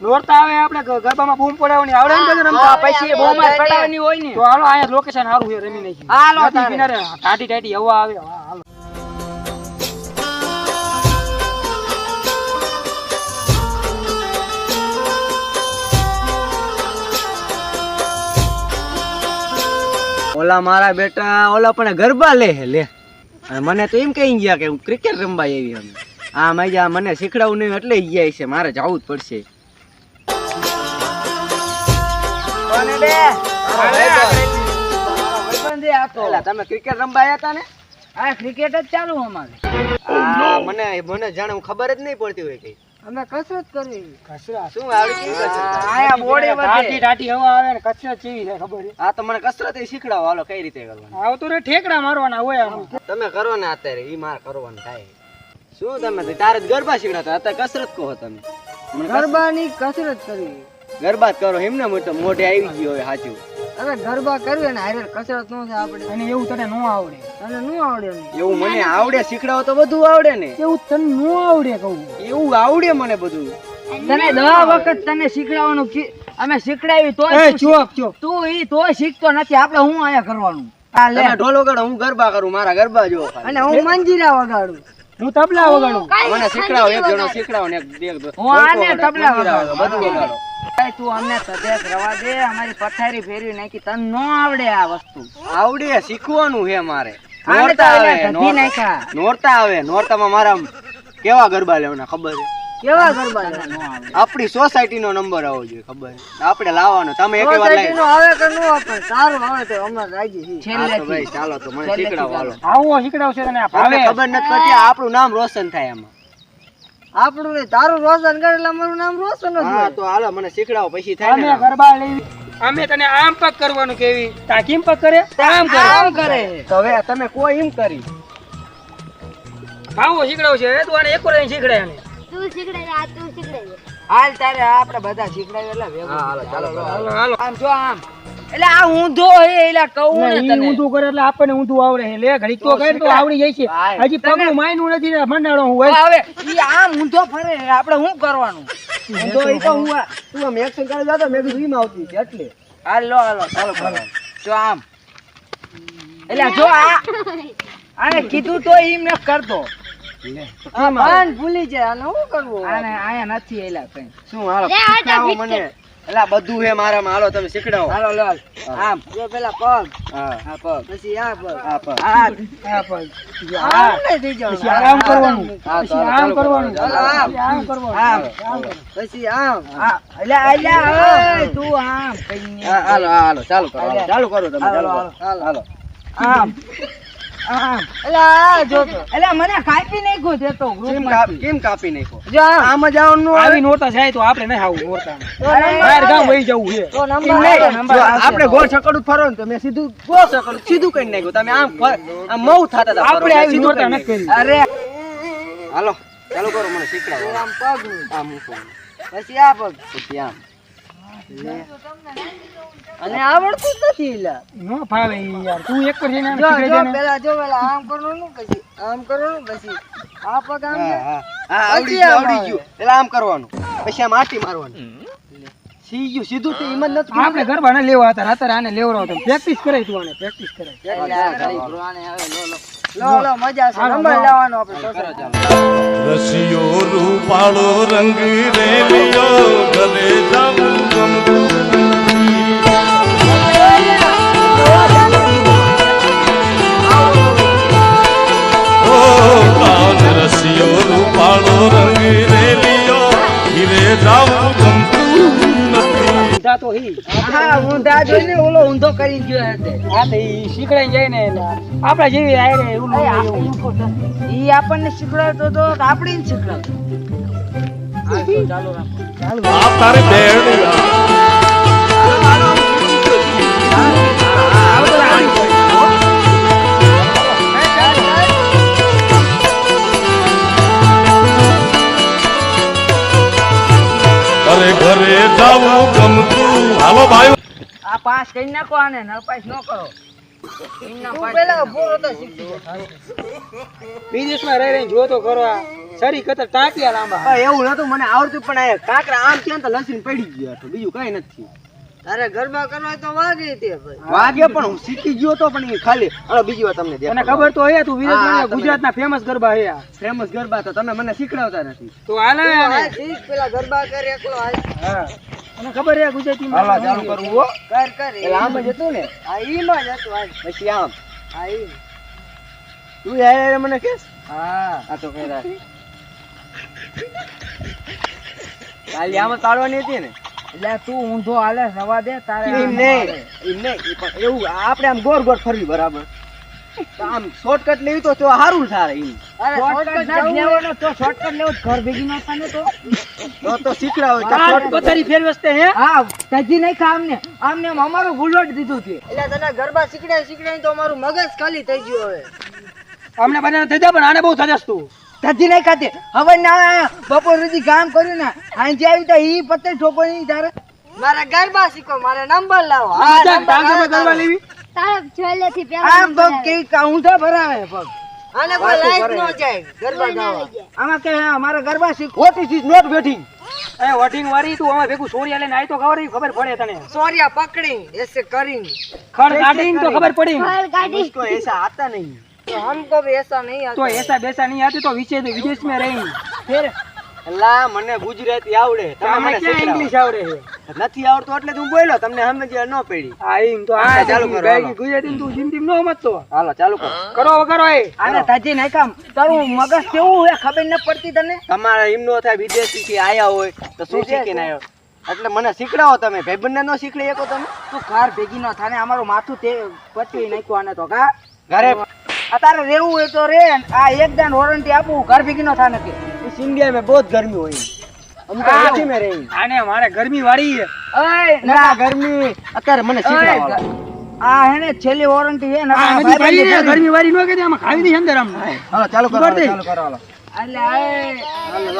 નોરતા આવે આપણે ગરબામાં બૂમ પડાવવાની આવડે ને બધું રમતા પછી એ પડાવવાની હોય ને. તો હાલો અહીંયા લોકેશન સારું છે રમી નાખી. હાલો નદી કિનારે ટાટી ટાટી હવા આવે. હાલો. ઓલા મારા બેટા ઓલા પણ ગરબા લે લે. અને મને તો એમ કહી ગયા કે હું ક્રિકેટ રમવા આવી અમે આ મજા મને શીખડાવું નહીં એટલે ઈ ગયા છે મારે જવું જ પડશે. બે. તમે ક્રિકેટ રમવા હતા ને? આ ક્રિકેટ જ ચાલુ અમારે. મને મને જાણે હું ખબર જ નહીં પડતી હોય કઈ. અમે કસરત કરવી કચરા શું આવડી આયા બોડે ટાટી ટાટી હવા આવે ને કચરા ચેવી છે ખબર આ તો મને કસરત શીખડાવો. હાલો કઈ રીતે કરવાની? આવતું રે ઠેકડા મારવાના હોય આમાં. તમે કરો ને અત્યારે ઈ મારે કરવાનું થાય. શું તમે તારે જ ગરબા શીખડાતા અત્યારે કસરત કહો તમે. ગરબાની કસરત કરવી. ગરબા કરો એમને હું તો મોઢે આવી ગયો હોય સાચું અરે ગરબા કરવી ને હારે કસરત નો થાય આપણે. અને એવું તને નો આવડે. તને નો આવડે એવું મને આવડે શીખડાવો તો બધું આવડે ને. એવું તને નો આવડે કહું. એવું આવડે મને બધું. તને દવા વખત તને શીખડાવવાનું અમે શીખડાવી તો એ ચોપ ચોપ તું ઈ તો શીખતો નથી આપણે હું આયા કરવાનું? તમે ઢોલ વગાડો હું ગરબા કરું મારા ગરબા જો અને હું મંજીરા વગાડું. હું તબલા વગાડું. મને શીખડાવો એક જણો શીખડાવો ને એક હું આને તબલા વગાડો. બધું વગાડો. તું અમને સદેશ રવા દે અમારી પથારી ફેરવી નાખી. તને નો આવડે આ વસ્તુ. આવડે શીખવાનું છે મારે. નોરતા આવે એટલે ધધી નાખ્યા. નોરતા- નોરતા આવે નોરતામાં મારા કેવા ગરબા લેવાના ખબર છે? કેવા ગરબા છે? નો આવડે. આપણી સોસાયટી નો નંબર આવવો જોઈએ ખબર આપણે લાવવાનો તમે એક વાર લઈ આવે કે નો આવે સારું આવે તો અમે રાજી છીએ ભાઈ ચાલો તો મને શીખડાવો હાલો. આવું શીખડાવશે તને ખબર નથી પડતી આપણું નામ રોશન થાય એમાં. આપણું નહીં તારું રોશન કરે એટલે અમારું નામ રોશન હા તો હાલો મને શીખડાવો પછી થાય અમે ગરબા લેવી. અમે તને આમ પગ કરવાનું કેવી? તા કેમ પગ કરે? આમ કરે. આમ કરે. તો હવે તમે કોઈ એમ કરી. ભાવો શીખડાવ છે. તું આને એકો વાર શીખડે આને. તું શીખડે આ તું શીખડે હાલ તારે આપણે બધા શીખડાવી એટલે હાલો ચાલો હાલો, હાલો. હાલો. આમ જો આમ. એટલે આ ઊંધો હે એટલે કહું ને તને. ઊંધું કરે એટલે આપણને ઊંધું આવડે હે લે ઘડી તો કઈ તો આવડી જાય છે. હજી પગનું માયનું નથી ને મંડાણો હું હોય. હવે ઈ આમ ઊંધો ફરે આપણે શું કરવાનું? ઊંધો ઈ તો હું તું આમ એક્શન કરે જાતો, મેં કીધું ઈમ આવતી છે એટલે. હાલો હાલો ચાલો ચાલો. જો આમ. એટલે જો આ આને કીધું તો એમ ન કરતો. ભૂલી જાય આને શું કરવું? આને આયા નથી એલા કઈ. શું હાલો મને. એલા બધું હે મારામાં. હાલો તમે શીખડાવો. હાલો લો આમ. જો પેલા પગ. હા. પગ. પછી આ પગ. હા પગ. હાથ. હા પગ. આમ પછી આમ કરવાનું. હા, પછી હાલો, આમ કરવાનું. ચાલો. પછી આમ કરવાનું. આમ. આમ. પછી આમ. આ અલ્યા અલ્યા ઓય, તું આમ. હાલો હાલો. ચાલુ કરો. ચાલુ કરો તમે ચાલુ હાલો, હાલો. આમ. આમ અલ્યા આ જો તો અલ્યા મને કાપી નાખ્યો તે તો કેમ ગ્રુપ કાપ- કેમ કાપી નાખો આમ આમ જ આવી નોરતા જાય તો આપણે નહીં આવું નોરતામાં. બહાર ગામ વહી જવું છે. તો એમ નંબર નહીં. આવે, નંબર જો આવશે આપણે ગોળ છકડું ફરો ને તો મેં સીધું ગોળ છકડું સીધું કરી નાખ્યું. તમે આમ આમ મઉ થતા હતા આપણે આવી સીધું નથી કરી. અરે. હાલો ચાલુ કરો મને શીખડાવો આમ પગ આમ મૂકો. પછી આ પગ. પછી આમ. અને આવડતું જ નથી એલા નો ફાવે યાર. તું એક વાર જઈને આમ જો જો પેલા જો પેલા આમ કરવાનું પછી આમ કરવાનું પછી. આ પગ આમ હા આવડી ગયું આમ આવડી આવે. ગયું. પેલા આમ કરવાનું. પછી આમ આટી મારવાનું. સી ગયું સીધું તો હિંમત નથી આપણે ગરબા ના લેવા હતા અત્યારે આને લેવડાવો તમે પ્રેક્ટિસ કરાય તું આને પ્રેક્ટિસ કરાય. લો, લો. રસિયો રૂપાળો રંગ રેલિયો ઘરે જવું ગમતું કરી ગયો હશે. હા તો એ શીખડાઈ જાય ને એટલે આપણા જેવી આયરે એવું. ઈ આપણને શીખવાડતો તો કે આપણે શીખડાવતો શીખવાડતો. ચાલો તારે બેડિયા પાસ કરી નાખો આને ન પાસ ન કરો. તું પેલા બોરો તો શીખી જા. વિદેશમાં રહી રહીને જોતો કરવા સરી કતર ટાંટિયા લાંબા. એવું નતું મને આવડતું પણ આ કાંકરા આમ ત્યાં તો લસીને પડી ગયો હતો. બીજું કઈ નથી. તારે ગરબા કરવા તો વાગે તે વાગે પણ હું શીખી ગયો તો પણ એ ખાલી. હવે બીજી વાત તમને ખબર તો હે તું વિદેશમાં ગુજરાતના ફેમસ ગરબા હે ફેમસ ગરબા તો તમે મને શીખડાવતા નથી. તો હાલે શીખ પેલા ગરબા કરે એકલો હા. તને ખબર છે ગુજરાતી માં હાલા ચાલુ કરવું હો. કર કર. એ આમ જ હતું ને? આ ઈમાં જ હતું હાલ પછી આમ. આ ઈ તું યાર મને કેસ? હા. આ તો કઈ રાખ. આમ તાળવાની હતી ને? એટલે તું ઊંધો હાલે રવા દે તારે એમ નહીં. એમ નહીં ઈ પણ એવું આપણે આમ ગોર ગોળ ફરવી બરાબર. આમ શોર્ટકટ લેવી તો તો સારું થાય એમ. અરે શોર્ટકટ ના લેવો ને તો શોર્ટકટ લેવો ઘર ભેગી ના થાય ને તો તો તો શીખડાવો તો આ shortcut. પથારી ફેરવસ્તે હે? હા તજી નહીં કામ ને આમ ને અમારું ગુલોટ દીધું છે. એટલે તને ગરબા શીખડાય શીખડાય તો અમારું મગજ ખાલી થઈ ગયું હવે. અમને બને થઈ જાય પણ આને બહુ થજસ તું. તજી નહીં ખાતી. હવે ના બપોર સુધી કામ કર્યું ને આજે આવી તો ઈ પત્તે ઠોકો નહીં તારે મારા ગરબા શીખો મારા નંબર લાવો. હા, કરવા લેવી? તારા છેલ્લે થી પેલા આ પગ કે કાઉંધા ભરાવે પગ આને કોઈ લાઈટ નો જાય. ગરબા ગાવા. આમાં કે અમારા ગરબા સી ખોટી ચીજ નોટ બેઠી. એ વઢીંગ વારી તું અમે ભેગું સોરિયા લઈને આઈ તો ખબર ખબર પડે તને. સોરિયા પકડી એસે કરીને. ખડ કાઢી તો ખબર પડી. ખડ કાઢી કો એસા આતા નહીં. તો હમ તો એસા નહીં આતો તો એસા બેસા નહીં આતે તો વિદેશ વિદેશ મે રહી. ફેર અલ્લા મને ગુજરાતી આવડે. તમે ક્યાં ઇંગ્લિશ આવડે છે? નથી આવડતું એટલે તું બોલ્યો તમને સમજ ન પડી. આ ઈમ તો આ ચાલુ કરો, ગુજરાતી તું જિંદગી નો સમજતો? હાલો ચાલુ કરો. કરો વગરો એ આને તાજી નહીં કામ તારું મગજ કેવું હે ખબર ન પડતી તને? તમારે એમ નો થાય વિદેશી થી આયા હોય તો શું. શીખીને આવ્યો એટલે મને શીખડાવો તમે. ભાઈબંધને નો શીખડી શકો તમે? તું ઘર ભેગી ન થાને અમારું માથું તે પચવી નાખ્યું આને તો કા? ઘરે. તારે રહેવું હોય તો રે આ એક દાન વોરંટી આપું ઘર ભેગી ન થાને કે. इस इंडिया में बहुत गर्मी हुई हम तो हाँ। एसी में रही આને મારે ગરમી વાળી છે ઓય ના ગરમી અત્યારે મને શીખડાવો ઓય, આ હે ને છેલ્લી વોરંટી હે ને આ આ બધી ભાઈ પડી ને બંધ ગરમી વાળી નો કે આમાં ખાવી દે અંદર આમ હાલો ચાલુ કરો ખબર દે. ચાલુ કરો હાલો એટલે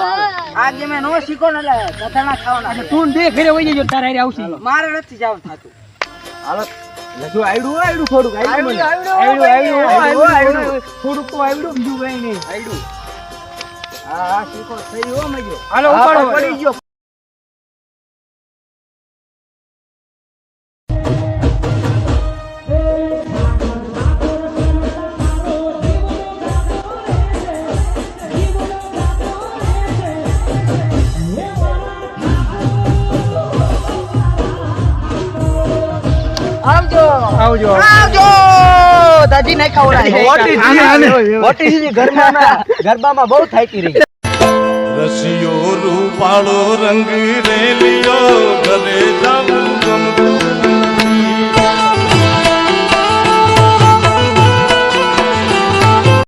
આ આ જે મેં નો શીખો ને એટલે કથાણા ખાવાના છે. તું દે ઘરે વઈ જજો તારે હારે આવશે મારે નથી જવું થાતું હાલો લજુ આવડું હોય આવડું થોડુંક આવડું મને આવડું, આવડું આવડું આવડું, આવડું આવડું. થોડુંક તો આવડું બીજું કઈ નહીં આવડું હા શીખો. થઈ હો મજો હાલો ઉપાડો. પડી ગયો. આવજો. આવજો. આવજો. દાજી નહીં ખવડાય વોટીજી ગરબામાં ગરબામાં બહુ થાકી રહી. રસિયો રૂપાળો રંગ રેલિયો ગલે જાવું ગમતું.